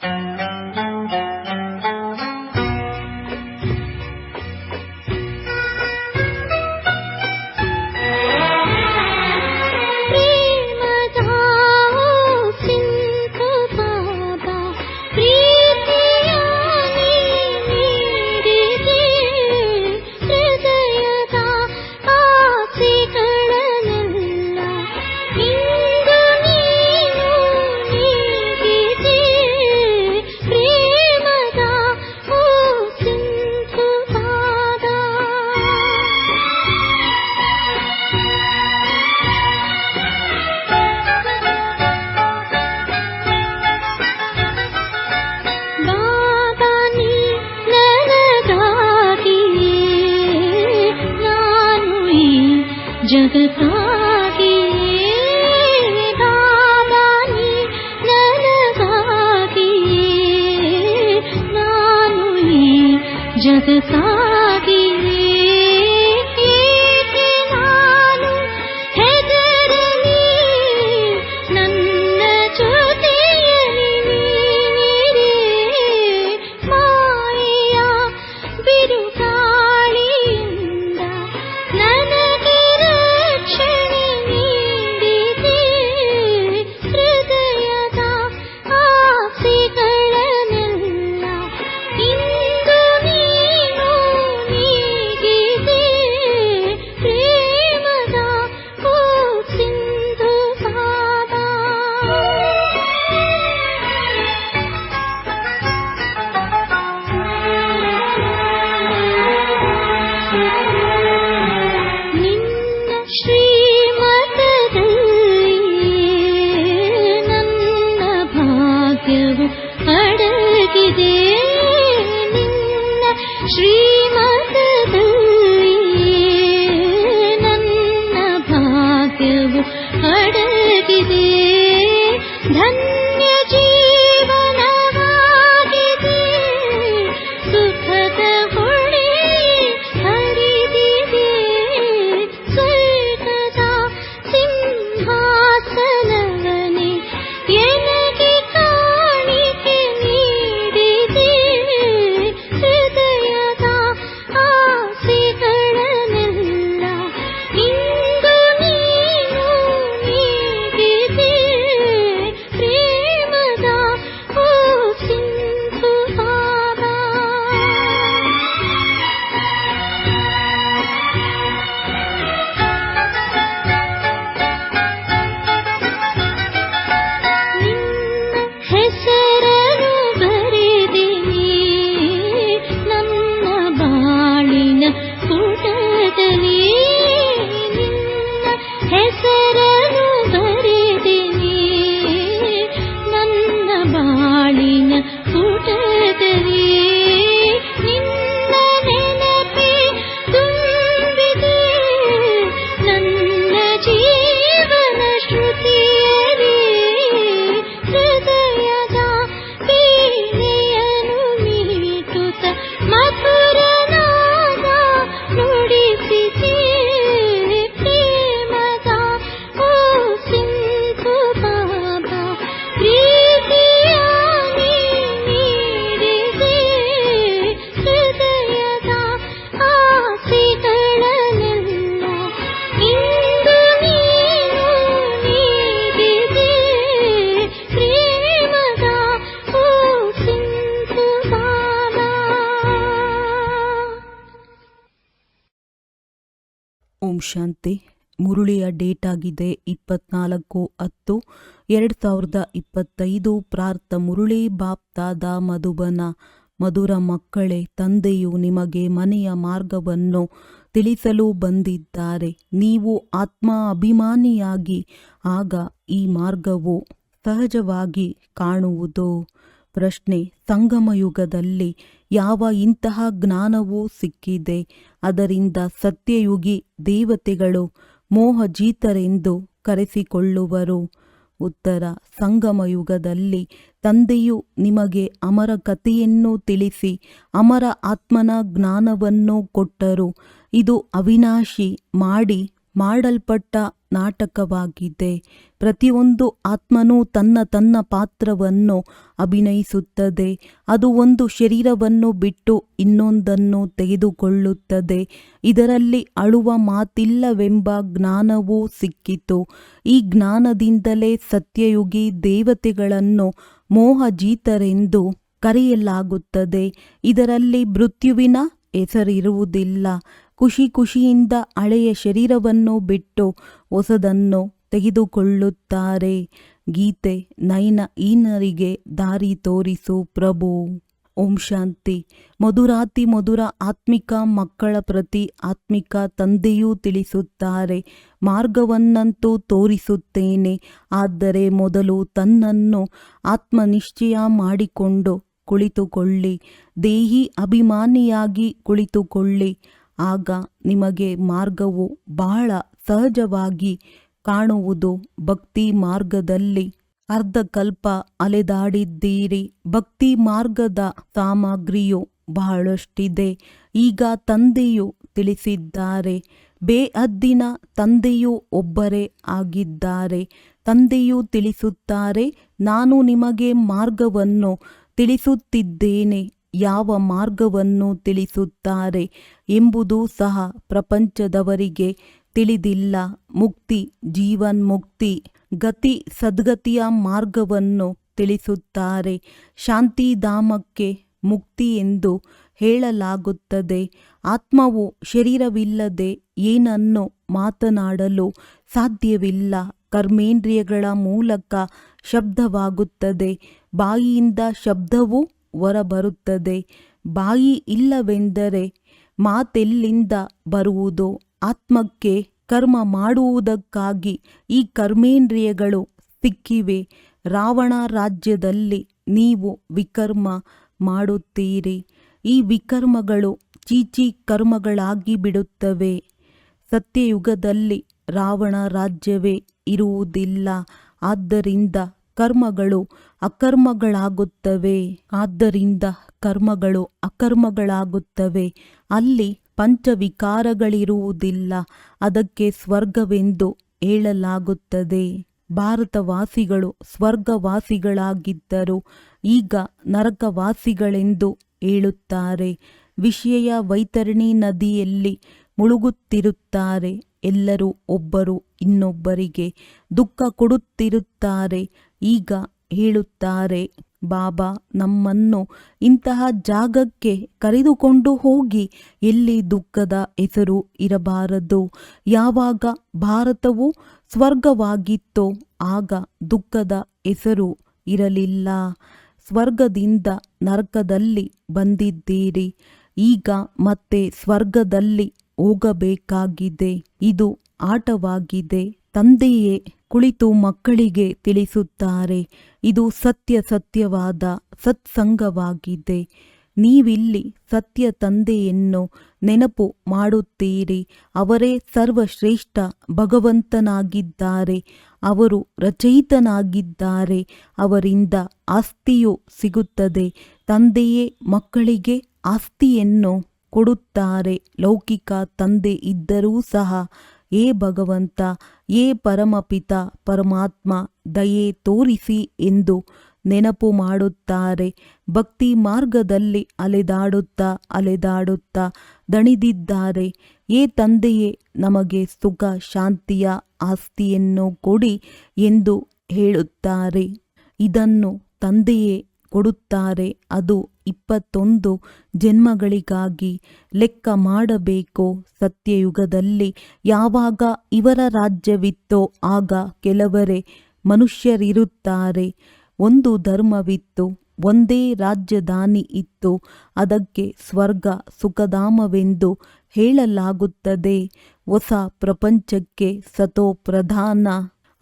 Thank you. 那个。ಓಂ ಶಾಂತಿ. ಮುರುಳಿಯ date ಆಗಿದೆ ಇಪ್ಪತ್ನಾಲ್ಕು ಹತ್ತು. ಎರಡು ಸಾವಿರದ ಇಪ್ಪತ್ತೈದು ಪ್ರಾರ್ಥ ಮುರುಳಿ ಬಾಪ್ತಾದ ಮಧುಬನ. ಮಧುರ ಮಕ್ಕಳೇ, ತಂದೆಯು ನಿಮಗೆ ಮನೆಯ ಮಾರ್ಗವನ್ನು ತಿಳಿಸಲು ಬಂದಿದ್ದಾರೆ. ನೀವು ಆತ್ಮ ಅಭಿಮಾನಿಯಾಗಿ, ಆಗ ಈ ಮಾರ್ಗವು ಸಹಜವಾಗಿ ಕಾಣುವುದು. ಪ್ರಶ್ನೆ ಸಂಗಮಯುಗದಲ್ಲಿ ಯಾವ ಇಂತಹ ಜ್ಞಾನವೂ ಸಿಕ್ಕಿದೆ. ಅದರಿಂದ ಸತ್ಯಯುಗಿ ದೇವತೆಗಳು ಮೋಹಜೀತರೆಂದು ಕರೆಸಿಕೊಳ್ಳುವರು. ಉತ್ತರ ಸಂಗಮಯುಗದಲ್ಲಿ ತಂದೆಯು ನಿಮಗೆ ಅಮರ ಕಥೆಯನ್ನು ತಿಳಿಸಿ ಅಮರ ಆತ್ಮನ ಜ್ಞಾನವನ್ನು ಕೊಟ್ಟರು. ಇದು ಅವಿನಾಶಿ ಮಾಡಿ ಮಾಡಲ್ಪಟ್ಟ ನಾಟಕವಾಗಿದೆ. ಪ್ರತಿಯೊಂದು ಆತ್ಮನೂ ತನ್ನ ತನ್ನ ಪಾತ್ರವನ್ನು ಅಭಿನಯಿಸುತ್ತದೆ. ಅದು ಒಂದು ಶರೀರವನ್ನು ಬಿಟ್ಟು ಇನ್ನೊಂದನ್ನು ತೆಗೆದುಕೊಳ್ಳುತ್ತದೆ. ಇದರಲ್ಲಿ ಅಳುವ ಮಾತಿಲ್ಲವೆಂಬ ಜ್ಞಾನವೂ ಸಿಕ್ಕಿತು. ಈ ಜ್ಞಾನದಿಂದಲೇ ಸತ್ಯಯುಗಿ ದೇವತೆಗಳನ್ನು ಮೋಹಜೀತರೆಂದು ಕರೆಯಲಾಗುತ್ತದೆ. ಇದರಲ್ಲಿ ಮೃತ್ಯುವಿನ ಹೆಸರಿರುವುದಿಲ್ಲ. ಖುಷಿ ಖುಷಿಯಿಂದ ಹಳೆಯ ಶರೀರವನ್ನು ಬಿಟ್ಟು ಹೊಸದನ್ನು ತೆಗೆದುಕೊಳ್ಳುತ್ತಾರೆ. ಗೀತೆ ನಯನ ಈನರಿಗೆ ದಾರಿ ತೋರಿಸು ಪ್ರಭು. ಓಂ ಶಾಂತಿ. ಮಧುರಾತಿ ಮಧುರ ಆತ್ಮಿಕ ಮಕ್ಕಳ ಪ್ರತಿ ಆತ್ಮಿಕ ತಂದೆಯೂ ತಿಳಿಸುತ್ತಾರೆ. ಮಾರ್ಗವನ್ನಂತೂ ತೋರಿಸುತ್ತೇನೆ. ಆದರೆ ಮೊದಲು ತನ್ನನ್ನು ಆತ್ಮನಿಶ್ಚಯ ಮಾಡಿಕೊಂಡು ಕುಳಿತುಕೊಳ್ಳಿ. ದೇಹಿ ಅಭಿಮಾನಿಯಾಗಿ ಕುಳಿತುಕೊಳ್ಳಿ. ಆಗ ನಿಮಗೆ ಮಾರ್ಗವು ಬಹಳ ಸಹಜವಾಗಿ ಕಾಣುವುದು. ಭಕ್ತಿ ಮಾರ್ಗದಲ್ಲಿ ಅರ್ಧಕಲ್ಪ ಅಲೆದಾಡಿದ್ದೀರಿ. ಭಕ್ತಿ ಮಾರ್ಗದ ಸಾಮಗ್ರಿಯು ಬಹಳಷ್ಟಿದೆ. ಈಗ ತಂದೆಯು ತಿಳಿಸಿದ್ದಾರೆ. ಬೇಅದ್ದಿನ ತಂದೆಯು ಒಬ್ಬರೇ ಆಗಿದ್ದಾರೆ. ತಂದೆಯು ತಿಳಿಸುತ್ತಾರೆ, ನಾನು ನಿಮಗೆ ಮಾರ್ಗವನ್ನು ತಿಳಿಸುತ್ತಿದ್ದೇನೆ. ಯಾವ ಮಾರ್ಗವನ್ನು ತಿಳಿಸುತ್ತಾರೆ ಎಂಬುದೂ ಸಹ ಪ್ರಪಂಚದವರಿಗೆ ತಿಳಿದಿಲ್ಲ. ಮುಕ್ತಿ ಜೀವನ್ಮುಕ್ತಿ ಗತಿ, ಸದ್ಗತಿಯ ಮಾರ್ಗವನ್ನು ತಿಳಿಸುತ್ತಾರೆ. ಶಾಂತಿಧಾಮಕ್ಕೆ ಮುಕ್ತಿ ಎಂದು ಹೇಳಲಾಗುತ್ತದೆ. ಆತ್ಮವು ಶರೀರವಿಲ್ಲದೆ ಏನನ್ನು ಮಾತನಾಡಲು ಸಾಧ್ಯವಿಲ್ಲ. ಕರ್ಮೇಂದ್ರಿಯಗಳ ಮೂಲಕ ಶಬ್ದವಾಗುತ್ತದೆ. ಬಾಯಿಯಿಂದ ಶಬ್ದವು ಹೊರಬರುತ್ತದೆ. ಬಾಯಿ ಇಲ್ಲವೆಂದರೆ ಮಾತೆಲ್ಲಿಂದ ಬರುವುದು? ಆತ್ಮಕ್ಕೆ ಕರ್ಮ ಮಾಡುವುದಕ್ಕಾಗಿ ಈ ಕರ್ಮೇಂದ್ರಿಯಗಳು ಸಿಕ್ಕಿವೆ. ರಾವಣ ರಾಜ್ಯದಲ್ಲಿ ನೀವು ವಿಕರ್ಮ ಮಾಡುತ್ತೀರಿ. ಈ ವಿಕರ್ಮಗಳು ಚೀಚಿ ಕರ್ಮಗಳಾಗಿ ಬಿಡುತ್ತವೆ. ಸತ್ಯಯುಗದಲ್ಲಿ ರಾವಣ ರಾಜ್ಯವೇ ಇರುವುದಿಲ್ಲ. ಆದ್ದರಿಂದ ಕರ್ಮಗಳು ಅಕರ್ಮಗಳಾಗುತ್ತವೆ. ಆದ್ದರಿಂದ ಕರ್ಮಗಳು ಅಕರ್ಮಗಳಾಗುತ್ತವೆ. ಅಲ್ಲಿ ಪಂಚವಿಕಾರಗಳಿರುವುದಿಲ್ಲ. ಅದಕ್ಕೆ ಸ್ವರ್ಗವೆಂದು ಹೇಳಲಾಗುತ್ತದೆ. ಭಾರತವಾಸಿಗಳು ಸ್ವರ್ಗವಾಸಿಗಳಾಗಿದ್ದರು. ಈಗ ನರಕವಾಸಿಗಳೆಂದು ಹೇಳುತ್ತಾರೆ. ವಿಷಯ ವೈತರಣಿ ನದಿಯಲ್ಲಿ ಮುಳುಗುತ್ತಿರುತ್ತಾರೆ. ಎಲ್ಲರೂ ಒಬ್ಬರು ಇನ್ನೊಬ್ಬರಿಗೆ ದುಃಖ ಕೊಡುತ್ತಿರುತ್ತಾರೆ. ಈಗ ಹೇಳುತ್ತಾರೆ, ಬಾಬಾ, ನಮ್ಮನ್ನು ಇಂತಹ ಜಾಗಕ್ಕೆ ಕರೆದುಕೊಂಡು ಹೋಗಿ, ಎಲ್ಲಿ ದುಃಖದ ಹೆಸರು ಇರಬಾರದು? ಯಾವಾಗ ಭಾರತವು ಸ್ವರ್ಗವಾಗಿತ್ತೋ, ಆಗ ದುಃಖದ ಹೆಸರು ಇರಲಿಲ್ಲ. ಸ್ವರ್ಗದಿಂದ ನರಕದಲ್ಲಿ ಬಂದಿದ್ದೀರಿ, ಈಗ ಮತ್ತೆ ಸ್ವರ್ಗದಲ್ಲಿ ಹೋಗಬೇಕಾಗಿದೆ. ಇದು ಆಟವಾಗಿದೆ. ತಂದೆಯೇ ಕುಳಿತು ಮಕ್ಕಳಿಗೆ ತಿಳಿಸುತ್ತಾರೆ. ಇದು ಸತ್ಯ ಸತ್ಯವಾದ ಸತ್ಸಂಗವಾಗಿದೆ. ನೀವಿಲ್ಲಿ ಸತ್ಯ ತಂದೆಯನ್ನು ನೆನಪು ಮಾಡುತ್ತೀರಿ. ಅವರೇ ಸರ್ವಶ್ರೇಷ್ಠ ಭಗವಂತನಾಗಿದ್ದಾರೆ. ಅವರು ರಚಯಿತನಾಗಿದ್ದಾರೆ. ಅವರಿಂದ ಆಸ್ತಿಯು ಸಿಗುತ್ತದೆ. ತಂದೆಯೇ ಮಕ್ಕಳಿಗೆ ಆಸ್ತಿಯನ್ನು ಕೊಡುತ್ತಾರೆ. ಲೌಕಿಕ ತಂದೆ ಇದ್ದರೂ ಸಹ, ಏ ಭಗವಂತ ಏ ಪರಮಪಿತ, ಪರಮಾತ್ಮ, ದಯೆ ತೋರಿಸಿ ಎಂದು ನೆನಪು ಮಾಡುತ್ತಾರೆ. ಭಕ್ತಿ ಮಾರ್ಗದಲ್ಲಿ ಅಲೆದಾಡುತ್ತಾ ಅಲೆದಾಡುತ್ತಾ ದಣಿದಿದ್ದಾರೆ. ಏ ತಂದೆಯೇ, ನಮಗೆ ಸುಖ, ಶಾಂತಿಯ ಆಸ್ತಿಯನ್ನು ಕೊಡಿ ಎಂದು ಹೇಳುತ್ತಾರೆ. ಇದನ್ನು ತಂದೆಯೇ ಕೊಡುತ್ತಾರೆ. ಅದು ಇಪ್ಪತ್ತೊಂದು ಜನ್ಮಗಳಿಗಾಗಿ ಲೆಕ್ಕ ಮಾಡಬೇಕು ಸತ್ಯಯುಗದಲ್ಲಿ. ಯಾವಾಗ ಇವರ ರಾಜ್ಯವಿತ್ತೋ ಆಗ ಕೆಲವರೇ ಮನುಷ್ಯರಿರುತ್ತಾರೆ. ಒಂದು ಧರ್ಮವಿತ್ತು, ಒಂದೇ ರಾಜ್ಯದಾನಿ ಇತ್ತು. ಅದಕ್ಕೆ ಸ್ವರ್ಗ, ಸುಖಧಾಮವೆಂದು ಹೇಳಲಾಗುತ್ತದೆ. ಹೊಸ ಪ್ರಪಂಚಕ್ಕೆ ಸತೋ ಪ್ರಧಾನ,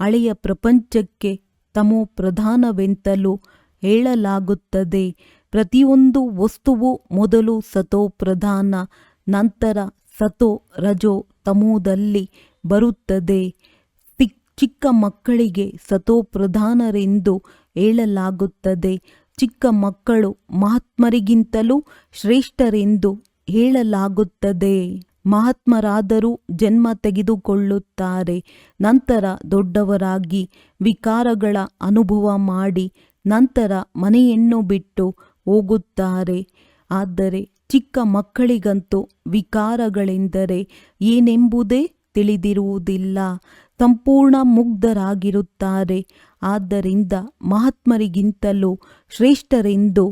ಹಳೆಯ ಪ್ರಪಂಚಕ್ಕೆ ತಮೋ ಪ್ರಧಾನವೆಂತಲೂ ಹೇಳಲಾಗುತ್ತದೆ. ಪ್ರತಿಯೊಂದು ವಸ್ತುವು ಮೊದಲು ಸತೋ ಪ್ರಧಾನ, ನಂತರ ಸತೋ ರಜೋ ತಮೋದಲ್ಲಿ ಬರುತ್ತದೆ. ಚಿಕ್- ಚಿಕ್ಕ ಮಕ್ಕಳಿಗೆ ಸತೋ ಪ್ರಧಾನರೆಂದು ಹೇಳಲಾಗುತ್ತದೆ. ಚಿಕ್ಕ ಮಕ್ಕಳು ಮಹಾತ್ಮರಿಗಿಂತಲೂ ಶ್ರೇಷ್ಠರೆಂದು ಹೇಳಲಾಗುತ್ತದೆ. ಮಹಾತ್ಮರಾದರೂ ಜನ್ಮ ತೆಗೆದುಕೊಳ್ಳುತ್ತಾರೆ. ನಂತರ ದೊಡ್ಡವರಾಗಿ ವಿಕಾರಗಳ ಅನುಭವ ಮಾಡಿ, ನಂತರ ಮನೆಯನ್ನು ಬಿಟ್ಟು ಹೋಗುತ್ತಾರೆ. ಆದರೆ ಚಿಕ್ಕ ಮಕ್ಕಳಿಗಂತೂ ವಿಕಾರಗಳೆಂದರೆ ಏನೆಂಬುದೇ ತಿಳಿದಿರುವುದಿಲ್ಲ. ಸಂಪೂರ್ಣ ಮುಗ್ಧರಾಗಿರುತ್ತಾರೆ. ಆದ್ದರಿಂದ ಮಹಾತ್ಮರಿಗಿಂತಲೂ ಶ್ರೇಷ್ಠರೆಂದು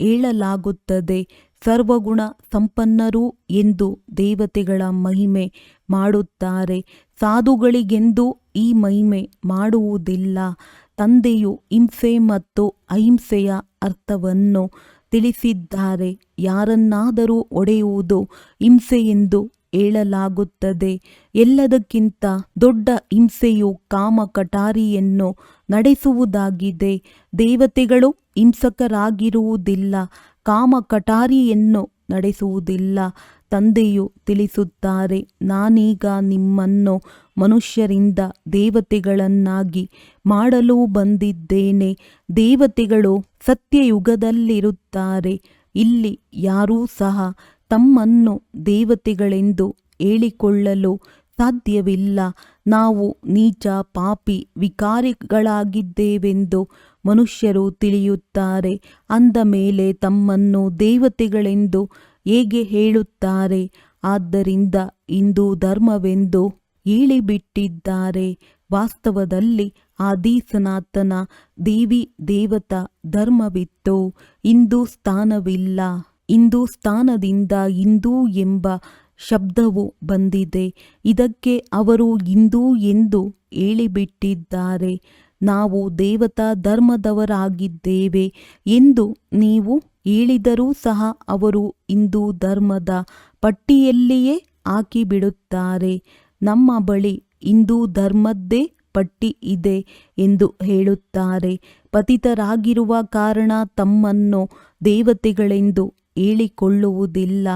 ಹೇಳಲಾಗುತ್ತದೆ. ಸರ್ವಗುಣ ಸಂಪನ್ನರು ಎಂದು ದೇವತೆಗಳ ಮಹಿಮೆ ಮಾಡುತ್ತಾರೆ. ಸಾಧುಗಳಿಗೆಂದು ಈ ಮಹಿಮೆ ಮಾಡುವುದಿಲ್ಲ. ತಂದೆಯು ಹಿಂಸೆ ಮತ್ತು ಅಹಿಂಸೆಯ ಅರ್ಥವನ್ನು ತಿಳಿಸಿದ್ದಾರೆ. ಯಾರನ್ನಾದರೂ ಒಡೆಯುವುದು ಹಿಂಸೆ ಎಂದು ಹೇಳಲಾಗುತ್ತದೆ. ಎಲ್ಲದಕ್ಕಿಂತ ದೊಡ್ಡ ಹಿಂಸೆಯು ಕಾಮ ಕಟಾರಿಯನ್ನು ನಡೆಸುವುದಾಗಿದೆ. ದೇವತೆಗಳು ಹಿಂಸಕರಾಗಿರುವುದಿಲ್ಲ, ಕಾಮ ಕಟಾರಿಯನ್ನು ನಡೆಸುವುದಿಲ್ಲ, ತಂದೆಯು ತಿಳಿಸುತ್ತಾರೆ, ನಾನೀಗ ನಿಮ್ಮನ್ನು ಮನುಷ್ಯರಿಂದ ದೇವತೆಗಳನ್ನಾಗಿ ಮಾಡಲು ಬಂದಿದ್ದೇನೆ. ದೇವತೆಗಳು ಸತ್ಯಯುಗದಲ್ಲಿರುತ್ತಾರೆ. ಇಲ್ಲಿ ಯಾರೂ ಸಹ ತಮ್ಮನ್ನು ದೇವತೆಗಳೆಂದು ಹೇಳಿಕೊಳ್ಳಲು ಸಾಧ್ಯವಿಲ್ಲ. ನಾವು ನೀಚ, ಪಾಪಿ, ವಿಕಾರಿಗಳಾಗಿದ್ದೇವೆಂದು ಮನುಷ್ಯರು ತಿಳಿಯುತ್ತಾರೆ. ಅಂದ ಮೇಲೆ ತಮ್ಮನ್ನು ದೇವತೆಗಳೆಂದು ಹೇಗೆ ಹೇಳುತ್ತಾರೆ? ಆದ್ದರಿಂದ ಹಿಂದೂ ಧರ್ಮವೆಂದು ಹೇಳಿಬಿಟ್ಟಿದ್ದಾರೆ ವಾಸ್ತವದಲ್ಲಿ ಆದಿ ಸನಾತನ ದೇವಿ ದೇವತಾ ಧರ್ಮವಿತ್ತು. ಇಂದು ಸ್ಥಾನವಿಲ್ಲ. ಇಂದು ಸ್ಥಾನದಿಂದ ಹಿಂದೂ ಎಂಬ ಶಬ್ದವು ಬಂದಿದೆ. ಇದಕ್ಕೆ ಅವರು ಹಿಂದೂ ಎಂದು ಹೇಳಿಬಿಟ್ಟಿದ್ದಾರೆ. ನಾವು ದೇವತಾ ಧರ್ಮದವರಾಗಿದ್ದೇವೆ ಎಂದು ನೀವು ಹೇಳಿದರೂ ಸಹ ಅವರು ಹಿಂದೂ ಧರ್ಮದ ಪಟ್ಟಿಯಲ್ಲಿಯೇ ಹಾಕಿಬಿಡುತ್ತಾರೆ. ನಮ್ಮ ಬಳಿ ಹಿಂದೂ ಧರ್ಮದ್ದೇ ಪಟ್ಟಿ ಇದೆ ಎಂದು ಹೇಳುತ್ತಾರೆ. ಪತಿತರಾಗಿರುವ ಕಾರಣ ತಮ್ಮನ್ನು ದೇವತೆಗಳೆಂದು ಹೇಳಿಕೊಳ್ಳುವುದಿಲ್ಲ.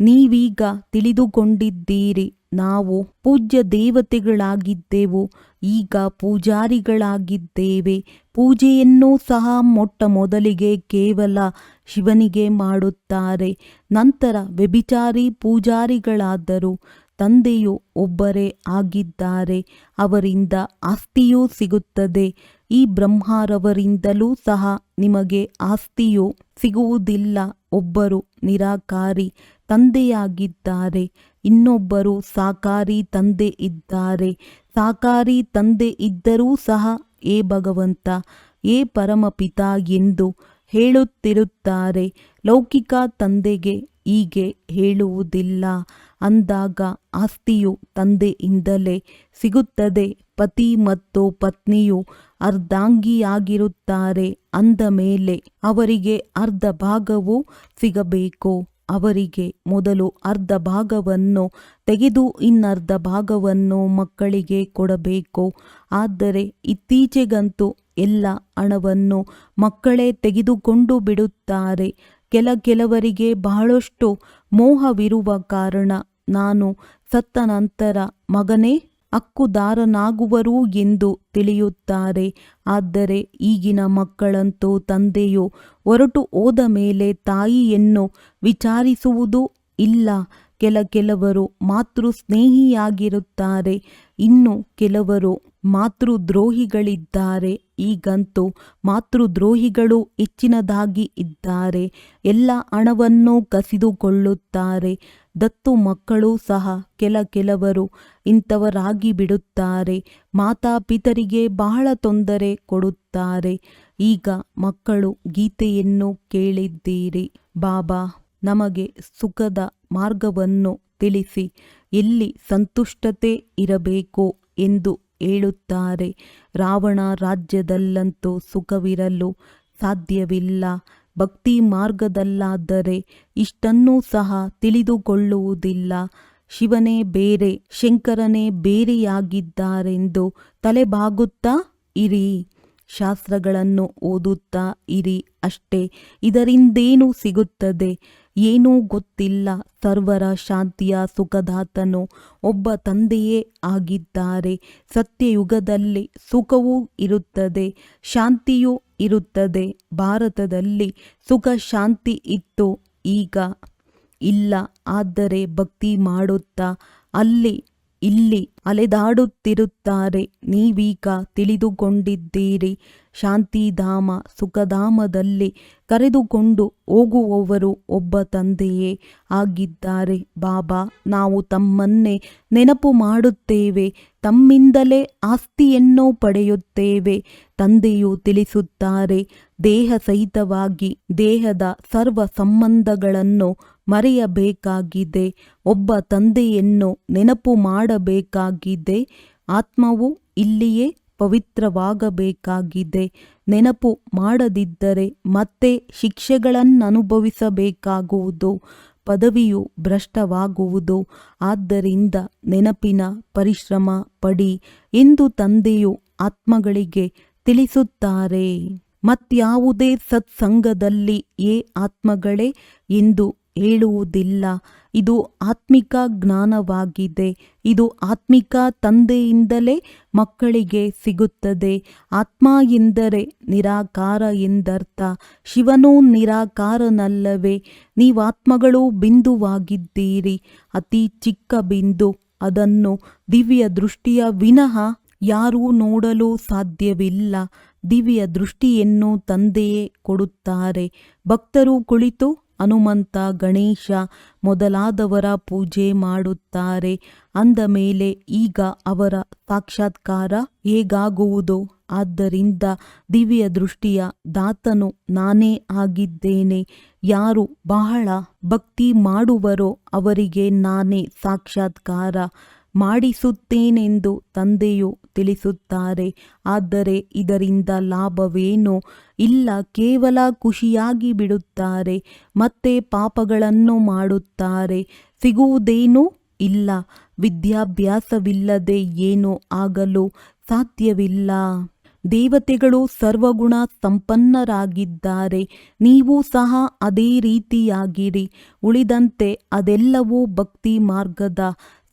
ನೀವೀಗ ತಿಳಿದುಕೊಂಡಿದ್ದೀರಿ, ನಾವು ಪೂಜ್ಯ ದೇವತೆಗಳಾಗಿದ್ದೆವು, ಈಗ ಪೂಜಾರಿಗಳಾಗಿದ್ದೇವೆ. ಪೂಜೆಯನ್ನು ಸಹ ಮೊಟ್ಟ ಮೊದಲಿಗೆ ಕೇವಲ ಶಿವನಿಗೆ ಮಾಡುತ್ತಾರೆ. ನಂತರ ವ್ಯಭಿಚಾರಿ ಪೂಜಾರಿಗಳಾದರು. ತಂದೆಯು ಒಬ್ಬರೇ ಆಗಿದ್ದಾರೆ, ಅವರಿಂದ ಆಸ್ತಿಯೂ ಸಿಗುತ್ತದೆ. ಈ ಬ್ರಹ್ಮರವರಿಂದಲೂ ಸಹ ನಿಮಗೆ ಆಸ್ತಿಯು ಸಿಗುವುದಿಲ್ಲ. ಒಬ್ಬರು ನಿರಾಕಾರಿ ತಂದೆಯಾಗಿದ್ದಾರೆ, ಇನ್ನೊಬ್ಬರು ಸಾಕಾರಿ ತಂದೆ ಇದ್ದಾರೆ. ಸಾಕಾರಿ ತಂದೆ ಇದ್ದರೂ ಸಹ ಏ ಭಗವಂತ, ಏ ಪರಮಪಿತ ಎಂದು ಹೇಳುತ್ತಿರುತ್ತಾರೆ. ಲೌಕಿಕ ತಂದೆಗೆ ಹೀಗೆ ಹೇಳುವುದಿಲ್ಲ. ಅಂದಾಗ ಆಸ್ತಿಯು ತಂದೆಯಿಂದಲೇ ಸಿಗುತ್ತದೆ. ಪತಿ ಮತ್ತು ಪತ್ನಿಯು ಅರ್ಧಾಂಗಿಯಾಗಿರುತ್ತಾರೆ. ಅಂದ ಮೇಲೆ ಅವರಿಗೆ ಅರ್ಧ ಭಾಗವೂ ಸಿಗಬೇಕು. ಅವರಿಗೆ ಮೊದಲು ಅರ್ಧ ಭಾಗವನ್ನು ತೆಗೆದು ಇನ್ನರ್ಧ ಭಾಗವನ್ನು ಮಕ್ಕಳಿಗೆ ಕೊಡಬೇಕು. ಆದರೆ ಇತ್ತೀಚೆಗಂತೂ ಎಲ್ಲ ಹಣವನ್ನು ಮಕ್ಕಳೇ ತೆಗೆದುಕೊಂಡು ಬಿಡುತ್ತಾರೆ. ಕೆಲ ಕೆಲವರಿಗೆ ಬಹಳಷ್ಟು ಮೋಹವಿರುವ ಕಾರಣ ನಾನು ಸತ್ತ ನಂತರ ಮಗನೇ, ಹಕ್ಕುದಾರನಾಗುವರು ಎಂದು ತಿಳಿಯುತ್ತಾರೆ. ಆದರೆ ಈಗಿನ ಮಕ್ಕಳಂತೂ ತಂದೆಯು ಹೊರಟು ಹೋದ ಮೇಲೆ ತಾಯಿಯನ್ನು ವಿಚಾರಿಸುವುದು ಇಲ್ಲ. ಕೆಲ ಕೆಲವರು ಮಾತೃ ಸ್ನೇಹಿಯಾಗಿರುತ್ತಾರೆ ಇನ್ನು ಕೆಲವರು ಮಾತೃದ್ರೋಹಿಗಳಿದ್ದಾರೆ. ಈಗಂತೂ ಮಾತೃದ್ರೋಹಿಗಳು ಹೆಚ್ಚಿನದಾಗಿ ಇದ್ದಾರೆ. ಎಲ್ಲ ಹಣವನ್ನು ಕಸಿದುಕೊಳ್ಳುತ್ತಾರೆ. ದತ್ತು ಮಕ್ಕಳು ಸಹ ಕೆಲ ಕೆಲವರು ಇಂಥವರಾಗಿ ಬಿಡುತ್ತಾರೆ. ಮಾತಾಪಿತರಿಗೆ ಬಹಳ ತೊಂದರೆ ಕೊಡುತ್ತಾರೆ. ಈಗ ಮಕ್ಕಳು ಗೀತೆಯನ್ನು ಕೇಳಿದ್ದೀರಿ. ಬಾಬಾ, ನಮಗೆ ಸುಖದ ಮಾರ್ಗವನ್ನು ತಿಳಿಸಿ. ಎಲ್ಲಿ ಸಂತುಷ್ಟತೆ ಇರಬೇಕು ಎಂದು ಹೇಳುತ್ತಾರೆ. ರಾವಣ ರಾಜ್ಯದಲ್ಲಂತೂ ಸುಖವಿರಲು ಸಾಧ್ಯವಿಲ್ಲ. ಭಕ್ತಿ ಮಾರ್ಗದಲ್ಲಾದರೆ ಇಷ್ಟನ್ನೂ ಸಹ ತಿಳಿದುಕೊಳ್ಳುವುದಿಲ್ಲ. ಶಿವನೇ ಬೇರೆ, ಶಂಕರನೇ ಬೇರೆಯಾಗಿದ್ದಾರೆಂದು ತಲೆಬಾಗುತ್ತಾ ಇರಿ. ಶಾಸ್ತ್ರಗಳನ್ನು ಓದುತ್ತಾ ಇರಿ ಅಷ್ಟೇ, ಇದರಿಂದೇನು ಸಿಗುತ್ತದೆ? ಏನೂ ಗೊತ್ತಿಲ್ಲ. ಸರ್ವರ ಶಾಂತಿಯ ಸುಖದಾತನು ಒಬ್ಬ ತಂದೆಯೇ ಆಗಿದ್ದಾರೆ. ಸತ್ಯಯುಗದಲ್ಲಿ ಸುಖವೂ ಇರುತ್ತದೆ, ಶಾಂತಿಯೂ ಇರುತ್ತದೆ. ಭಾರತದಲ್ಲಿ ಸುಖ ಶಾಂತಿ ಇತ್ತು. ಈಗ ಇಲ್ಲ. ಆದರೆ ಭಕ್ತಿ ಮಾಡುತ್ತಾ ಅಲ್ಲಿ ಇಲ್ಲಿ ಅಲೆದಾಡುತ್ತಿರುತ್ತಾರೆ. ನೀವೀಗ ತಿಳಿದುಕೊಂಡಿದ್ದೀರಿ. ಶಾಂತಿಧಾಮ ಸುಖಧಾಮದಲ್ಲಿ ಕರೆದುಕೊಂಡು ಹೋಗುವವರು ಒಬ್ಬ ತಂದೆಯೇ ಆಗಿದ್ದಾರೆ. ಬಾಬಾ, ನಾವು ತಮ್ಮನ್ನೇ ನೆನಪು ಮಾಡುತ್ತೇವೆ. ತಮ್ಮಿಂದಲೇ ಆಸ್ತಿಯನ್ನು ಪಡೆಯುತ್ತೇವೆ. ತಂದೆಯು ತಿಳಿಸುತ್ತಾರೆ, ದೇಹ ಸಹಿತವಾಗಿ ದೇಹದ ಸರ್ವ ಸಂಬಂಧಗಳನ್ನು ಮರೆಯಬೇಕಾಗಿದೆ. ಒಬ್ಬ ತಂದೆಯನ್ನು ನೆನಪು ಮಾಡಬೇಕಾಗಿದೆ. ಆತ್ಮವು ಇಲ್ಲಿಯೇ ಪವಿತ್ರವಾಗಬೇಕಾಗಿದೆ. ನೆನಪು ಮಾಡದಿದ್ದರೆ ಮತ್ತೆ ಶಿಕ್ಷೆಗಳನ್ನನುಭವಿಸಬೇಕಾಗುವುದು, ಪದವಿಯು ಭ್ರಷ್ಟವಾಗುವುದು. ಆದ್ದರಿಂದ ನೆನಪಿನ ಪರಿಶ್ರಮ ಪಡಿ ಎಂದು ತಂದೆಯು ಆತ್ಮಗಳಿಗೆ ತಿಳಿಸುತ್ತಾರೆ. ಮತ್ಯಾವುದೇ ಸತ್ಸಂಗದಲ್ಲಿ ಏ ಆತ್ಮಗಳೇ ಎಂದು ಹೇಳುವುದಿಲ್ಲ. ಇದು ಆತ್ಮಿಕ ಜ್ಞಾನವಾಗಿದೆ. ಇದು ಆತ್ಮಿಕ ತಂದೆಯಿಂದಲೇ ಮಕ್ಕಳಿಗೆ ಸಿಗುತ್ತದೆ. ಆತ್ಮ ಎಂದರೆ ನಿರಾಕಾರ ಎಂದರ್ಥ. ಶಿವನು ನಿರಾಕಾರನಲ್ಲವೇ? ನೀವಾತ್ಮಗಳು ಬಿಂದುವಾಗಿದ್ದೀರಿ. ಅತಿ ಚಿಕ್ಕ ಬಿಂದು. ಅದನ್ನು ದಿವ್ಯ ದೃಷ್ಟಿಯ ವಿನಃ ಯಾರೂ ನೋಡಲು ಸಾಧ್ಯವಿಲ್ಲ. ದಿವ್ಯ ದೃಷ್ಟಿಯನ್ನು ತಂದೆಯೇ ಕೊಡುತ್ತಾರೆ. ಭಕ್ತರು ಕುಳಿತು ಹನುಮಂತ, ಗಣೇಶ ಮೊದಲಾದವರ ಪೂಜೆ ಮಾಡುತ್ತಾರೆ. ಅಂದ ಮೇಲೆ ಈಗ ಅವರ ಸಾಕ್ಷಾತ್ಕಾರ ಹೇಗಾಗುವುದು? ಆದ್ದರಿಂದ ದಿವ್ಯ ದೃಷ್ಟಿಯ ದಾತನು ನಾನೇ ಆಗಿದ್ದೇನೆ. ಯಾರು ಬಹಳ ಭಕ್ತಿ ಮಾಡುವರೋ ಅವರಿಗೆ ನಾನೇ ಸಾಕ್ಷಾತ್ಕಾರ. ಮಾಡಿಸುತ್ತೇನೆಂದು ತಂದೆಯು ತಿಳಿಸುತ್ತಾರೆ. ಆದರೆ ಇದರಿಂದ ಲಾಭವೇನು? ಇಲ್ಲ, ಕೇವಲ ಖುಷಿಯಾಗಿ ಬಿಡುತ್ತಾರೆ, ಮತ್ತೆ ಪಾಪಗಳನ್ನು ಮಾಡುತ್ತಾರೆ. ಸಿಗುವುದೇನೂ ಇಲ್ಲ, ವಿದ್ಯಾಭ್ಯಾಸವಿಲ್ಲದೆ ಏನೂ ಆಗಲು ಸಾಧ್ಯವಿಲ್ಲ. ದೇವತೆಗಳು ಸರ್ವಗುಣ ಸಂಪನ್ನರಾಗಿದ್ದಾರೆ, ನೀವು ಸಹ ಅದೇ ರೀತಿಯಾಗಿರಿ. ಉಳಿದಂತೆ ಅದೆಲ್ಲವೂ ಭಕ್ತಿ ಮಾರ್ಗದ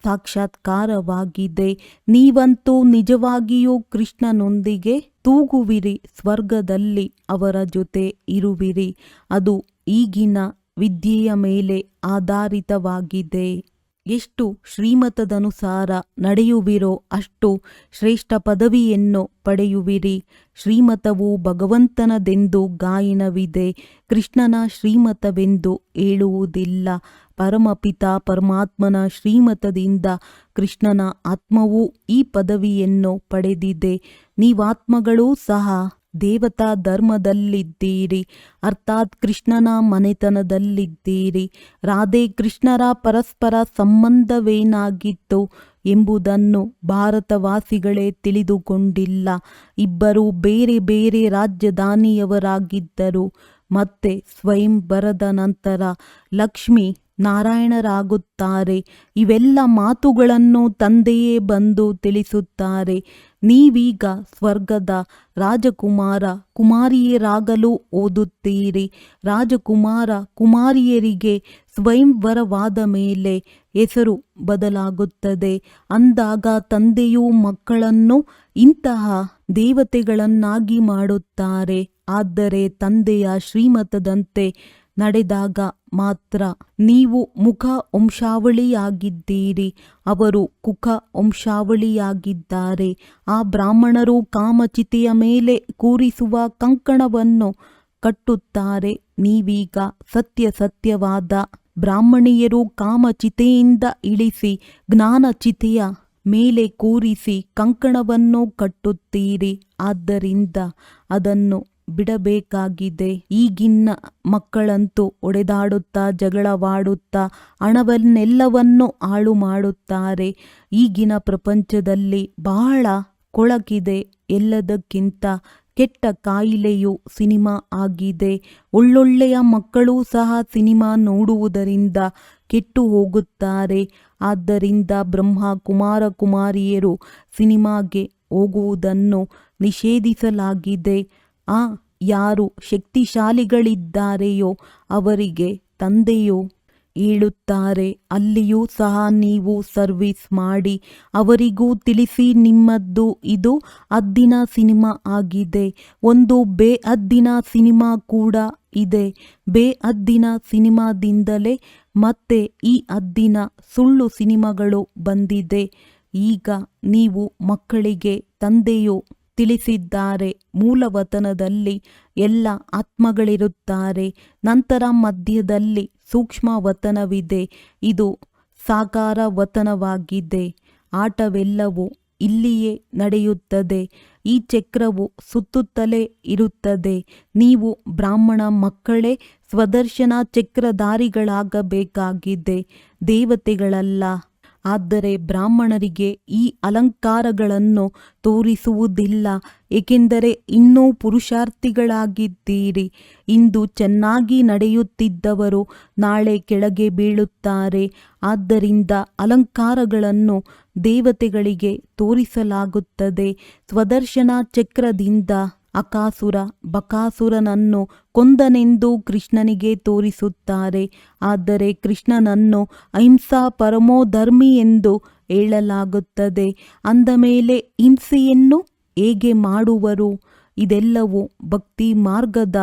ಸಾಕ್ಷಾತ್ಕಾರವಾಗಿದೆ. ನೀವಂತೂ ನಿಜವಾಗಿಯೂ ಕೃಷ್ಣನೊಂದಿಗೆ ತೂಗುವಿರಿ ಸ್ವರ್ಗದಲ್ಲಿ ಅವರ ಜೊತೆ ಇರುವಿರಿ. ಅದು ಈಗಿನ ವಿದ್ಯೆಯ ಮೇಲೆ ಆಧಾರಿತವಾಗಿದೆ. ಎಷ್ಟು ಶ್ರೀಮತದನುಸಾರ ನಡೆಯುವಿರೋ ಅಷ್ಟು ಶ್ರೇಷ್ಠ ಪದವಿಯನ್ನು ಪಡೆಯುವಿರಿ. ಶ್ರೀಮತವು ಭಗವಂತನದೆಂದು ಗಾಯನವಿದೆ. ಕೃಷ್ಣನ ಶ್ರೀಮತವೆಂದು ಹೇಳುವುದಿಲ್ಲ. ಪರಮಪಿತ ಪರಮಾತ್ಮನ ಶ್ರೀಮತದಿಂದ ಕೃಷ್ಣನ ಆತ್ಮವು ಈ ಪದವಿಯನ್ನು ಪಡೆದಿದೆ. ನೀವಾತ್ಮಗಳೂ ಸಹ ದೇವತಾ ಧರ್ಮದಲ್ಲಿದ್ದೀರಿ, ಅರ್ಥಾತ್ ಕೃಷ್ಣನ ಮನೆತನದಲ್ಲಿದ್ದೀರಿ. ರಾಧೆ ಕೃಷ್ಣರ ಪರಸ್ಪರ ಸಂಬಂಧವೇನಾಗಿತ್ತು ಎಂಬುದನ್ನು ಭಾರತವಾಸಿಗಳೇ ತಿಳಿದುಕೊಂಡಿಲ್ಲ. ಇಬ್ಬರು ಬೇರೆ ಬೇರೆ ರಾಜಧಾನಿಯವರಾಗಿದ್ದರು ಮತ್ತೆ ಸ್ವಯಂ ಬರದ ನಂತರ ಲಕ್ಷ್ಮಿ ನಾರಾಯಣರಾಗುತ್ತಾರೆ. ಇವೆಲ್ಲ ಮಾತುಗಳನ್ನು ತಂದೆಯೇ ಬಂದು ತಿಳಿಸುತ್ತಾರೆ. ನೀವೀಗ ಸ್ವರ್ಗದ ರಾಜಕುಮಾರ ಕುಮಾರಿಯರಾಗಲು ಓದುತ್ತೀರಿ. ರಾಜಕುಮಾರ ಕುಮಾರಿಯರಿಗೆ ಸ್ವಯಂವರವಾದ ಮೇಲೆ ಹೆಸರು ಬದಲಾಗುತ್ತದೆ. ಅಂದಾಗ ತಂದೆಯು ಮಕ್ಕಳನ್ನು ಇಂತಹ ದೇವತೆಗಳನ್ನಾಗಿ ಮಾಡುತ್ತಾರೆ. ಆದರೆ ತಂದೆಯ ಶ್ರೀಮತದಂತೆ ನಡೆದಾಗ ಮಾತ್ರ ನೀವು ಮುಖ ವಂಶಾವಳಿಯಾಗಿದ್ದೀರಿ. ಅವರು ಕುಖ ವಂಶಾವಳಿಯಾಗಿದ್ದಾರೆ. ಆ ಬ್ರಾಹ್ಮಣರು ಕಾಮಚಿತೆಯ ಮೇಲೆ ಕೂರಿಸುವ ಕಂಕಣವನ್ನು ಕಟ್ಟುತ್ತಾರೆ. ನೀವೀಗ ಸತ್ಯ ಸತ್ಯವಾದ ಬ್ರಾಹ್ಮಣಿಯರು ಕಾಮಚಿತೆಯಿಂದ ಇಳಿಸಿ ಜ್ಞಾನಚಿತೆಯ ಮೇಲೆ ಕೂರಿಸಿ ಕಂಕಣವನ್ನು ಕಟ್ಟುತ್ತೀರಿ. ಆದ್ದರಿಂದ ಅದನ್ನು ಬಿಡಬೇಕಾಗಿದೆ. ಈಗಿನ ಮಕ್ಕಳಂತೂ ಒಡೆದಾಡುತ್ತಾ, ಜಗಳವಾಡುತ್ತಾ, ಹಣವನ್ನೆಲ್ಲವನ್ನು ಹಾಳು ಮಾಡುತ್ತಾರೆ. ಈಗಿನ ಪ್ರಪಂಚದಲ್ಲಿ ಬಹಳ ಕೊಳಕಿದೆ ಎಲ್ಲದಕ್ಕಿಂತ. ಕೆಟ್ಟ ಕಾಯಿಲೆಯು ಸಿನಿಮಾ ಆಗಿದೆ. ಒಳ್ಳೊಳ್ಳೆಯ ಮಕ್ಕಳೂ ಸಹ ಸಿನಿಮಾ ನೋಡುವುದರಿಂದ ಕೆಟ್ಟು ಹೋಗುತ್ತಾರೆ. ಆದ್ದರಿಂದ ಬ್ರಹ್ಮ ಕುಮಾರ ಕುಮಾರಿಯರು ಸಿನಿಮಾಗೆ ಹೋಗುವುದನ್ನು ನಿಷೇಧಿಸಲಾಗಿದೆ. ಆ ಯಾರು ಶಕ್ತಿಶಾಲಿಗಳಿದ್ದಾರೆಯೋ ಅವರಿಗೆ ತಂದೆಯೋ ಹೇಳುತ್ತಾರೆ, ಅಲ್ಲಿಯೂ ಸಹ ನೀವು ಸರ್ವಿಸ್ ಮಾಡಿ, ಅವರಿಗೂ ತಿಳಿಸಿ ನಿಮ್ಮದ್ದು ಇದು ಅದ್ದಿನ ಸಿನಿಮಾ ಆಗಿದೆ, ಒಂದು ಬೇ ಅದ್ದಿನ ಸಿನಿಮಾ ಕೂಡ ಇದೆ, ಬೇ ಅದ್ದಿನ ಸಿನಿಮಾದಿಂದಲೇ ಮತ್ತೆ ಈ ಅದ್ದಿನ ಸುಳ್ಳು ಸಿನಿಮಾಗಳು ಬಂದಿದೆ, ಈಗ ನೀವು ಮಕ್ಕಳಿಗೆ ತಂದೆಯು ತಿಳಿಸಿದ್ದಾರೆ. ಮೂಲವತನದಲ್ಲಿ ಎಲ್ಲ ಆತ್ಮಗಳಿರುತ್ತಾರೆ. ನಂತರ ಮಧ್ಯದಲ್ಲಿ ಸೂಕ್ಷ್ಮ ವತನವಿದೆ ಇದು ಸಾಕಾರ ವತನವಾಗಿದೆ ಆಟವೆಲ್ಲವೂ ಇಲ್ಲಿಯೇ ನಡೆಯುತ್ತದೆ. ಈ ಚಕ್ರವು ಸುತ್ತುತ್ತಲೇ ಇರುತ್ತದೆ. ನೀವು ಬ್ರಾಹ್ಮಣ ಮಕ್ಕಳೇ, ಸ್ವದರ್ಶನ ಚಕ್ರಧಾರಿಗಳಾಗಬೇಕಾಗಿದೆ. ದೇವತೆಗಳಲ್ಲ. ಆದರೆ ಬ್ರಾಹ್ಮಣರಿಗೆ ಈ ಅಲಂಕಾರಗಳನ್ನು ತೋರಿಸುವುದಿಲ್ಲ, ಏಕೆಂದರೆ ಇನ್ನೂ ಪುರುಷಾರ್ಥಿಗಳಾಗಿದ್ದೀರಿ. ಇಂದು ಚೆನ್ನಾಗಿ ನಡೆಯುತ್ತಿದ್ದವರು ನಾಳೆ ಕೆಳಗೆ ಬೀಳುತ್ತಾರೆ. ಆದ್ದರಿಂದ ಅಲಂಕಾರಗಳನ್ನು ದೇವತೆಗಳಿಗೆ ತೋರಿಸಲಾಗುತ್ತದೆ. ಸ್ವದರ್ಶನ ಚಕ್ರದಿಂದ ಅಕಾಸುರ ಬಕಾಸುರನನ್ನು ಕೊಂದನೆಂದು ಕೃಷ್ಣನಿಗೆ ತೋರಿಸುತ್ತಾರೆ. ಆದರೆ ಕೃಷ್ಣನನ್ನು ಅಹಿಂಸಾ ಪರಮೋಧರ್ಮಿ ಎಂದು ಹೇಳಲಾಗುತ್ತದೆ. ಅಂದ ಮೇಲೆ ಹಿಂಸೆಯನ್ನು ಹೇಗೆ ಮಾಡುವರು? ಇದೆಲ್ಲವೂ ಭಕ್ತಿ ಮಾರ್ಗದ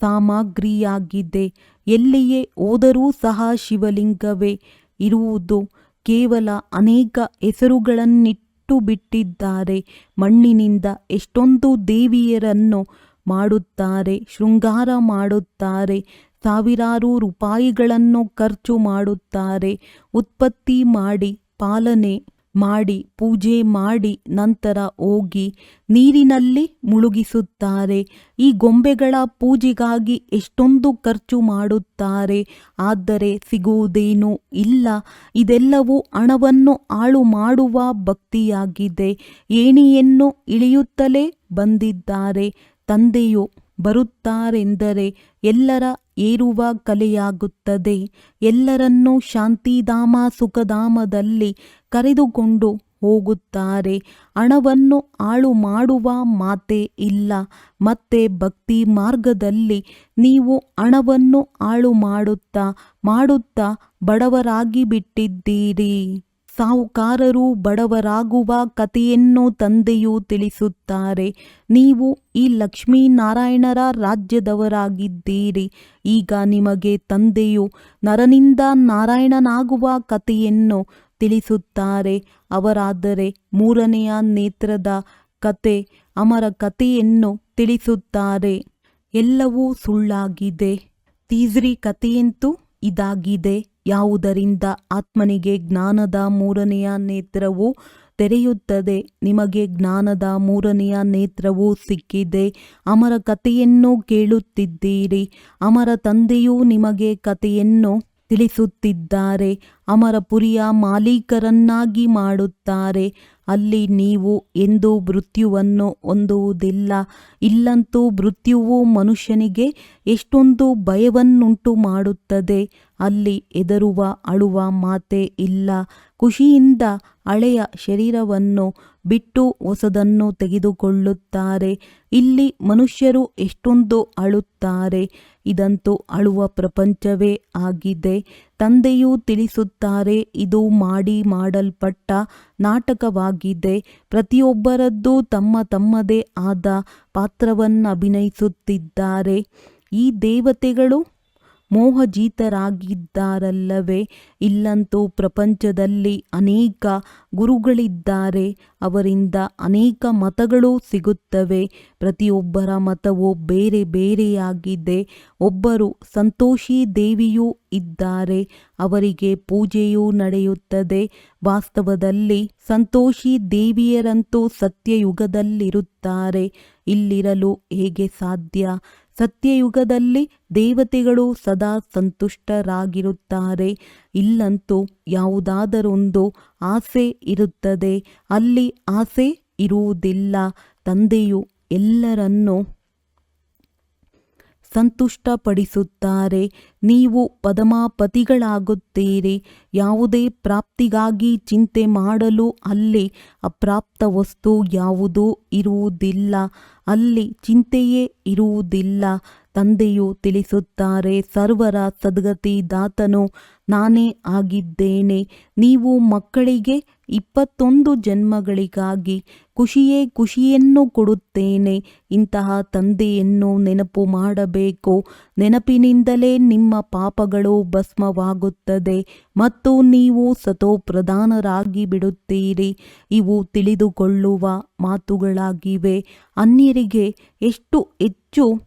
ಸಾಮಗ್ರಿಯಾಗಿದೆ. ಎಲ್ಲಿಯೇ ಹೋದರೂ ಸಹ ಶಿವಲಿಂಗವೇ ಇರುವುದು ಕೇವಲ ಅನೇಕ ಹೆಸರುಗಳನ್ನಿಟ್ಟು ಬಿಟ್ಟಿದ್ದಾರೆ ಮಣ್ಣಿನಿಂದ ಎಷ್ಟೊಂದು ದೇವಿಯರನ್ನು ಮಾಡುತ್ತಾರೆ ಶೃಂಗಾರ ಮಾಡುತ್ತಾರೆ ಸಾವಿರಾರು ರೂಪಾಯಿಗಳನ್ನು ಖರ್ಚು ಮಾಡುತ್ತಾರೆ. ಉತ್ಪತ್ತಿ ಮಾಡಿ ಪಾಲನೆ ಮಾಡಿ, ಪೂಜೆ ಮಾಡಿ, ನಂತರ ಹೋಗಿ ನೀರಿನಲ್ಲಿ ಮುಳುಗಿಸುತ್ತಾರೆ. ಈ ಗೊಂಬೆಗಳ ಪೂಜೆಗಾಗಿ ಎಷ್ಟೊಂದು ಖರ್ಚು ಮಾಡುತ್ತಾರೆ. ಆದರೆ ಸಿಗುವುದೇನೂ ಇಲ್ಲ. ಇದೆಲ್ಲವೂ ಹಣವನ್ನು ಹಾಳು ಮಾಡುವ ಭಕ್ತಿಯಾಗಿದೆ. ಏಣಿಯನ್ನು ಇಳಿಯುತ್ತಲೇ ಬಂದಿದ್ದಾರೆ. ತಂದೆಯು ಬರುತ್ತಾರೆಂದರೆ ಎಲ್ಲರ ಏರುವ ಕಲೆಯಾಗುತ್ತದೆ. ಎಲ್ಲರನ್ನೂ ಶಾಂತಿಧಾಮ ಸುಖಧಾಮದಲ್ಲಿ ಕರೆದುಕೊಂಡು ಹೋಗುತ್ತಾರೆ. ಹಣವನ್ನು ಹಾಳು ಮಾಡುವ ಮಾತೇ ಇಲ್ಲ. ಮತ್ತೆ ಭಕ್ತಿ ಮಾರ್ಗದಲ್ಲಿ ನೀವು ಹಣವನ್ನು ಹಾಳು ಮಾಡುತ್ತಾ ಮಾಡುತ್ತಾ ಬಡವರಾಗಿ ಬಿಟ್ಟಿದ್ದೀರಿ. ಸಾಹುಕಾರರು ಬಡವರಾಗುವ ಕಥೆಯನ್ನು ತಂದೆಯು ತಿಳಿಸುತ್ತಾರೆ. ನೀವು ಈ ಲಕ್ಷ್ಮೀನಾರಾಯಣರ ರಾಜ್ಯದವರಾಗಿದ್ದೀರಿ. ಈಗ ನಿಮಗೆ ತಂದೆಯು ನರನಿಂದ ನಾರಾಯಣನಾಗುವ ಕಥೆಯನ್ನು ತಿಳಿಸುತ್ತಾರೆ. ಅವರಾದರೆ ಮೂರನೆಯ ನೇತ್ರದ ಕತೆ, ಅಮರ ಕಥೆಯನ್ನು ತಿಳಿಸುತ್ತಾರೆ. ಎಲ್ಲವೂ ಸುಳ್ಳಾಗಿದೆ. ತೀಜ್ರಿ ಕಥೆಯಂತೂ ಇದಾಗಿದೆ. ಯಾವುದರಿಂದ ಆತ್ಮನಿಗೆ ಜ್ಞಾನದ ಮೂರನೆಯ ನೇತ್ರವು ತೆರೆಯುತ್ತದೆ? ನಿಮಗೆ ಜ್ಞಾನದ ಮೂರನೆಯ ನೇತ್ರವು ಸಿಕ್ಕಿದೆ. ಅಮರ ಕಥೆಯನ್ನು ಕೇಳುತ್ತಿದ್ದೀರಿ. ಅಮರ ತಂದೆಯು ನಿಮಗೆ ಕಥೆಯನ್ನು ತಿಳಿಸುತ್ತಿದ್ದಾರೆ. ಅಮರಪುರಿಯ ಮಾಲೀಕರನ್ನಾಗಿ ಮಾಡುತ್ತಾರೆ. ಅಲ್ಲಿ ನೀವು ಎಂದು ಮೃತ್ಯುವನ್ನು ಹೊಂದುವುದಿಲ್ಲ. ಇಲ್ಲಂತೂ ಮೃತ್ಯುವು ಮನುಷ್ಯನಿಗೆ ಎಷ್ಟೊಂದು ಭಯವನ್ನುಂಟು ಮಾಡುತ್ತದೆ. ಅಲ್ಲಿ ಹೆದರುವ ಅಳುವ ಮಾತೇ ಇಲ್ಲ. ಖುಷಿಯಿಂದ ಹಳೆಯ ಶರೀರವನ್ನು ಬಿಟ್ಟು ಹೊಸದನ್ನು ತೆಗೆದುಕೊಳ್ಳುತ್ತಾರೆ. ಇಲ್ಲಿ ಮನುಷ್ಯರು ಎಷ್ಟೊಂದು ಅಳುತ್ತಾರೆ. ಇದಂತೂ ಅಳುವ ಪ್ರಪಂಚವೇ ಆಗಿದೆ. ತಂದೆಯು ತಿಳಿಸುತ್ತಾರೆ ಇದು ಮಾಡಿ ಮಾಡಲ್ಪಟ್ಟ ನಾಟಕವಾಗಿದೆ. ಪ್ರತಿಯೊಬ್ಬರದ್ದು ತಮ್ಮ ತಮ್ಮದೇ ಆದ ಪಾತ್ರವನ್ನಭಿನಯಿಸುತ್ತಿದ್ದಾರೆ. ಈ ದೇವತೆಗಳು ಮೋಹಜೀತರಾಗಿದ್ದಾರಲ್ಲವೇ? ಇಲ್ಲಂತೂ ಪ್ರಪಂಚದಲ್ಲಿ ಅನೇಕ ಗುರುಗಳಿದ್ದಾರೆ. ಅವರಿಂದ ಅನೇಕ ಮತಗಳು ಸಿಗುತ್ತವೆ. ಪ್ರತಿಯೊಬ್ಬರ ಮತವು ಬೇರೆ ಬೇರೆಯಾಗಿದೆ. ಒಬ್ಬರು ಸಂತೋಷಿ ದೇವಿಯೂ ಇದ್ದಾರೆ. ಅವರಿಗೆ ಪೂಜೆಯೂ ನಡೆಯುತ್ತದೆ. ವಾಸ್ತವದಲ್ಲಿ ಸಂತೋಷಿ ದೇವಿಯರಂತೂ ಸತ್ಯಯುಗದಲ್ಲಿರುತ್ತಾರೆ. ಇಲ್ಲಿರಲು ಹೇಗೆ ಸಾಧ್ಯ? ಸತ್ಯಯುಗದಲ್ಲಿ ದೇವತೆಗಳು ಸದಾ ಸಂತುಷ್ಟರಾಗಿರುತ್ತಾರೆ. ಇಲ್ಲಂತೂ ಯಾವುದಾದರೊಂದು ಆಸೆ ಇರುತ್ತದೆ. ಅಲ್ಲಿ ಆಸೆ ಇರುವುದಿಲ್ಲ. ತಂದೆಯು ಎಲ್ಲರನ್ನೂ ಸಂತುಷ್ಟಪಡಿಸುತ್ತಾರೆ. ನೀವು ಪದಮಾಪತಿಗಳಾಗುತ್ತೀರಿ. ಯಾವುದೇ ಪ್ರಾಪ್ತಿಗಾಗಿ ಚಿಂತೆ ಮಾಡಲು ಅಲ್ಲಿ ಅಪ್ರಾಪ್ತ ವಸ್ತು ಯಾವುದೂ ಇರುವುದಿಲ್ಲ. ಅಲ್ಲಿ ಚಿಂತೆಯೇ ಇರುವುದಿಲ್ಲ, ತಂದೆಯು ತಿಳಿಸುತ್ತಾರೆ. ಸರ್ವರ ಸದ್ಗತಿ ದಾತನು ನಾನೇ ಆಗಿದ್ದೇನೆ. ನೀವು ಮಕ್ಕಳಿಗೆ ಇಪ್ಪತ್ತೊಂದು ಜನ್ಮಗಳಿಗಾಗಿ ಖುಷಿಯೇ ಖುಷಿಯನ್ನು ಕೊಡುತ್ತೇನೆ. ಇಂತಹ ತಂದೆಯನ್ನು ನೆನಪು ಮಾಡಬೇಕು. ನೆನಪಿನಿಂದಲೇ ನಿಮ್ಮ ಪಾಪಗಳು ಭಸ್ಮವಾಗುತ್ತದೆ ಮತ್ತು ನೀವು ಸತೋಪ್ರಧಾನರಾಗಿ ಬಿಡುತ್ತೀರಿ. ಇವು ತಿಳಿದುಕೊಳ್ಳುವ ಮಾತುಗಳಾಗಿವೆ. ಅನ್ಯರಿಗೆ ಎಷ್ಟು ಹೆಚ್ಚು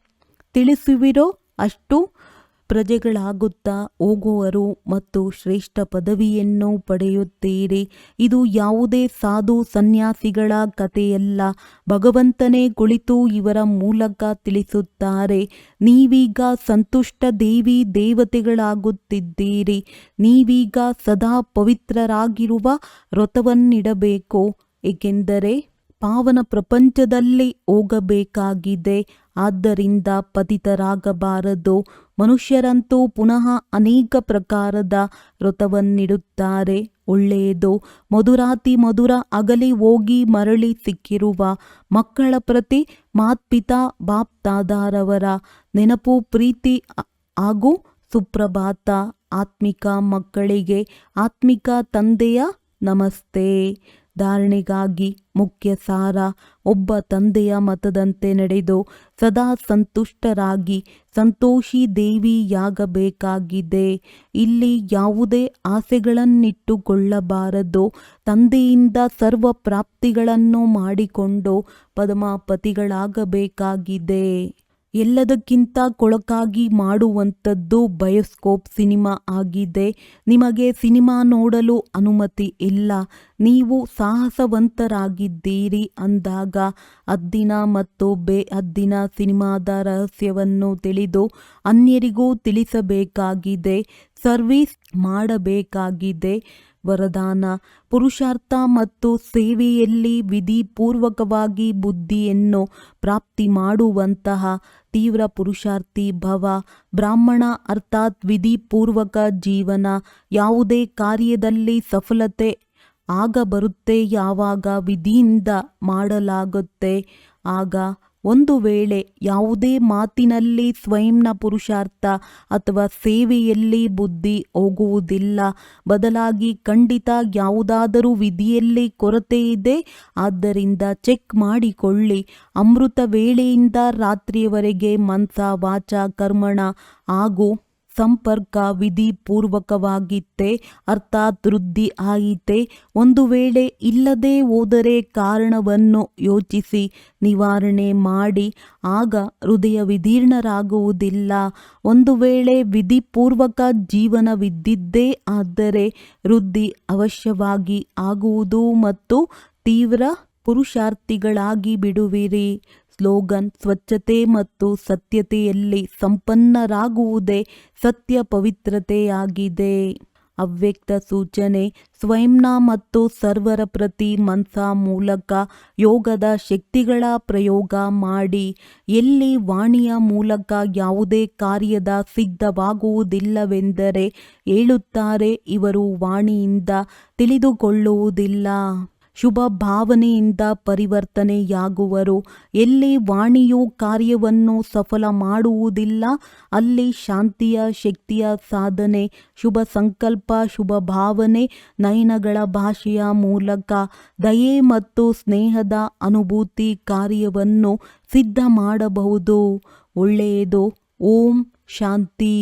ತಿಳಿಸುವಿರೋ ಅಷ್ಟು ಪ್ರಜೆಗಳಾಗುತ್ತಾ ಹೋಗುವರು ಮತ್ತು ಶ್ರೇಷ್ಠ ಪದವಿಯನ್ನು ಪಡೆಯುತ್ತೀರಿ. ಇದು ಯಾವುದೇ ಸಾಧು ಸನ್ಯಾಸಿಗಳ ಕಥೆಯಲ್ಲ. ಭಗವಂತನೇ ಕುಳಿತು ಇವರ ಮೂಲಕ ತಿಳಿಸುತ್ತಾರೆ, ನೀವೀಗ ಸಂತುಷ್ಟ ದೇವಿ ದೇವತೆಗಳಾಗುತ್ತಿದ್ದೀರಿ. ನೀವೀಗ ಸದಾ ಪವಿತ್ರರಾಗಿರುವ ವ್ರತವನ್ನಿಡಬೇಕು. ಏಕೆಂದರೆ ಪಾವನ ಪ್ರಪಂಚದಲ್ಲಿ ಹೋಗಬೇಕಾಗಿದೆ. ಆದ್ದರಿಂದ ಪತಿತರಾಗಬಾರದು. ಮನುಷ್ಯರಂತೂ ಪುನಃ ಅನೇಕ ಪ್ರಕಾರದ ವ್ರತವನ್ನಿಡುತ್ತಾರೆ. ಒಳ್ಳೆಯದು, ಮಧುರಾತಿ ಮಧುರ ಅಗಲಿ ಹೋಗಿ ಮರಳಿ ಸಿಕ್ಕಿರುವ ಮಕ್ಕಳ ಪ್ರತಿ ಮಾತ್ಪಿತಾ ಬಾಪ್ತಾದಾರವರ ನೆನಪು, ಪ್ರೀತಿ ಹಾಗೂ ಸುಪ್ರಭಾತ. ಆತ್ಮಿಕ ಮಕ್ಕಳಿಗೆ ಆತ್ಮಿಕ ತಂದೆಯ ನಮಸ್ತೆ. ಧಾರಣೆಗಾಗಿ ಮುಖ್ಯ ಸಾರ ಒಬ್ಬ ತಂದೆಯ ಮತದಂತೆ ನಡೆದು ಸದಾ ಸಂತುಷ್ಟರಾಗಿ ಸಂತೋಷಿ ದೇವಿಯಾಗಬೇಕಾಗಿದೆ. ಇಲ್ಲಿ ಯಾವುದೇ ಆಸೆಗಳನ್ನಿಟ್ಟುಕೊಳ್ಳಬಾರದು. ತಂದೆಯಿಂದ ಸರ್ವ ಪ್ರಾಪ್ತಿಗಳನ್ನು ಮಾಡಿಕೊಂಡು ಪದ್ಮಾಪತಿಗಳಾಗಬೇಕಾಗಿದೆ. ಎಲ್ಲದಕ್ಕಿಂತ ಕೊಳಕಾಗಿ ಮಾಡುವಂಥದ್ದು ಬಯೋಸ್ಕೋಪ್ ಸಿನಿಮಾ ಆಗಿದೆ. ನಿಮಗೆ ಸಿನಿಮಾ ನೋಡಲು ಅನುಮತಿ ಇಲ್ಲ. ನೀವು ಸಾಹಸವಂತರಾಗಿದ್ದೀರಿ ಅಂದಾಗ ಅದ್ದಿನ ಮತ್ತು ಬೇ ಅದ್ದಿನ ಸಿನಿಮಾದ ರಹಸ್ಯವನ್ನು ತಿಳಿದು ಅನ್ಯರಿಗೂ ತಿಳಿಸಬೇಕಾಗಿದೆ. ಸರ್ವಿಸ್ ಮಾಡಬೇಕಾಗಿದೆ. ವರದಾನ. ಪುರುಷಾರ್ಥ ಮತ್ತು ಸೇವೆಯಲ್ಲಿ ವಿಧಿಪೂರ್ವಕವಾಗಿ ಬುದ್ಧಿಯನ್ನು ಪ್ರಾಪ್ತಿ ಮಾಡುವಂತಹ ತೀವ್ರ ಪುರುಷಾರ್ಥಿ ಭವ. ಬ್ರಾಹ್ಮಣ ಅರ್ಥಾತ್ ವಿಧಿಪೂರ್ವಕ ಜೀವನ. ಯಾವುದೇ ಕಾರ್ಯದಲ್ಲಿ ಸಫಲತೆ ಆಗ ಬರುತ್ತೆ ಯಾವಾಗ ವಿಧಿಯಿಂದ ಮಾಡಲಾಗುತ್ತೆ. ಆಗ ಒಂದು ವೇಳೆ ಯಾವುದೇ ಮಾತಿನಲ್ಲಿ ಸ್ವಯಂನ ಪುರುಷಾರ್ಥ ಅಥವಾ ಸೇವೆಯಲ್ಲಿ ಬುದ್ಧಿ ಹೋಗುವುದಿಲ್ಲ, ಬದಲಾಗಿ ಖಂಡಿತ ಯಾವುದಾದರೂ ವಿಧಿಯಲ್ಲಿ ಕೊರತೆ ಇದೆ, ಆದ್ದರಿಂದ ಚೆಕ್ ಮಾಡಿಕೊಳ್ಳಿ. ಅಮೃತ ವೇಳೆಯಿಂದ ರಾತ್ರಿಯವರೆಗೆ ಮನ್ಸ ವಾಚ, ಕರ್ಮಣ ಹಾಗೂ ಸಂಪರ್ಕ ವಿಧಿಪೂರ್ವಕವಾಗಿತ್ತೆ, ಅರ್ಥಾತ್ ವೃದ್ಧಿ ಆಯಿತೆ. ಒಂದು ವೇಳೆ ಇಲ್ಲದೆ ಹೋದರೆ ಕಾರಣವನ್ನು ಯೋಚಿಸಿ, ನಿವಾರಣೆ ಮಾಡಿ. ಆಗ ಹೃದಯ ವಿದೀರ್ಣರಾಗುವುದಿಲ್ಲ ಒಂದು ವೇಳೆ ವಿಧಿಪೂರ್ವಕ ಜೀವನವಿದ್ದಿದ್ದೇ ಆದರೆ ವೃದ್ಧಿ ಅವಶ್ಯವಾಗಿ ಆಗುವುದು ಮತ್ತು ತೀವ್ರ ಪುರುಷಾರ್ಥಿಗಳಾಗಿ ಬಿಡುವಿರಿ. ಸ್ಲೋಗನ್ ಸ್ವಚ್ಛತೆ ಮತ್ತು ಸತ್ಯತೆಯಲ್ಲಿ ಸಂಪನ್ನರಾಗುವುದೇ ಸತ್ಯ ಪವಿತ್ರತೆಯಾಗಿದೆ. ಅವ್ಯಕ್ತ ಸೂಚನೆ, ಸ್ವಯಂನ ಮತ್ತು ಸರ್ವರ ಪ್ರತಿ ಮನ್ಸ ಮೂಲಕ ಯೋಗದ ಶಕ್ತಿಗಳ ಪ್ರಯೋಗ ಮಾಡಿ. ಎಲ್ಲಿ ವಾಣಿಯ ಮೂಲಕ ಯಾವುದೇ ಕಾರ್ಯದ ಸಿದ್ಧವಾಗುವುದಿಲ್ಲವೆಂದರೆ ಹೇಳುತ್ತಾರೆ ಇವರು ವಾಣಿಯಿಂದ ತಿಳಿದುಕೊಳ್ಳುವುದಿಲ್ಲ. ಶುಭ ಭಾವನೆಯಿಂದ ಪರಿವರ್ತನೆಯಾಗುವರು. ಎಲ್ಲಿ ವಾಣಿಯು ಕಾರ್ಯವನ್ನು ಸಫಲ ಮಾಡುವುದಿಲ್ಲ, ಅಲ್ಲಿ ಶಾಂತಿಯ ಶಕ್ತಿಯ ಸಾಧನೆ, ಶುಭ ಸಂಕಲ್ಪ, ಶುಭ ಭಾವನೆ, ನಯನಗಳ ಭಾಷೆಯ ಮೂಲಕ ದಯೆ ಮತ್ತು ಸ್ನೇಹದ ಅನುಭೂತಿ ಕಾರ್ಯವನ್ನು ಸಿದ್ಧ ಮಾಡಬಹುದು ಒಳ್ಳೆಯದು. ಓಂ ಶಾಂತಿ.